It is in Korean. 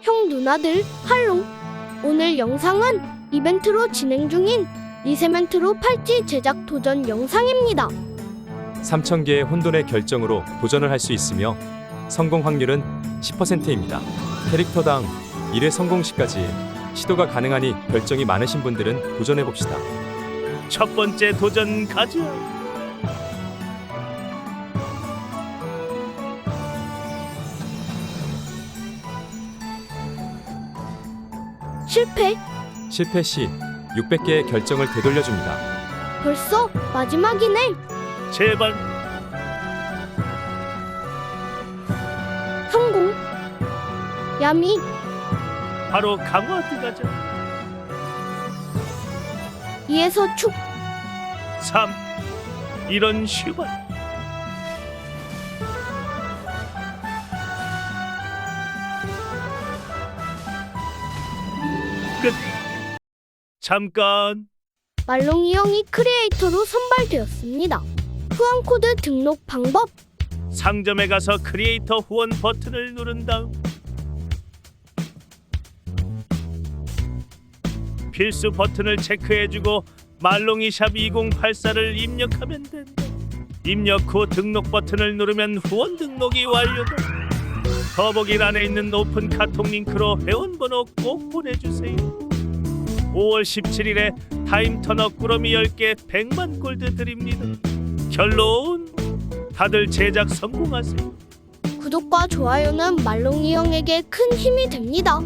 형 누나들 할롱 오늘 영상은 이벤트로 진행 중인 리세멘트로 팔찌 제작 도전 영상입니다 3,000개의 혼돈의 결정으로 도전을 할 수 있으며 성공 확률은 10%입니다. 캐릭터당 1회 성공 시까지 시도가 가능하니 결정이 많으신 분들은 도전해 봅시다. 첫 번째 도전 가자. 실패 실패 시 600개의 결정을 되돌려 줍니다. 벌써 마지막이네 제발 성공 야미 바로 강화드 가자. 2에서 축 3. 이런 슈발. 끝. 잠깐. 말롱이 형이 크리에이터로 선발되었습니다 후원 코드 등록 방법 상점에 가서 크리에이터 후원 버튼을 누른 다음 필수 버튼을 체크해주고 말롱이샵 2084를 입력하면 된다. 입력 후 등록 버튼을 누르면 후원 등록이 완료돼. 더보기란에 있는 오픈 카톡 링크로 회원번호 꼭 보내주세요. 5월 17일에 타임터너 꾸러미 10개 100만 골드 드립니다. 결론 다들 제작 성공하세요. 구독과 좋아요는 말롱이 형에게 큰 힘이 됩니다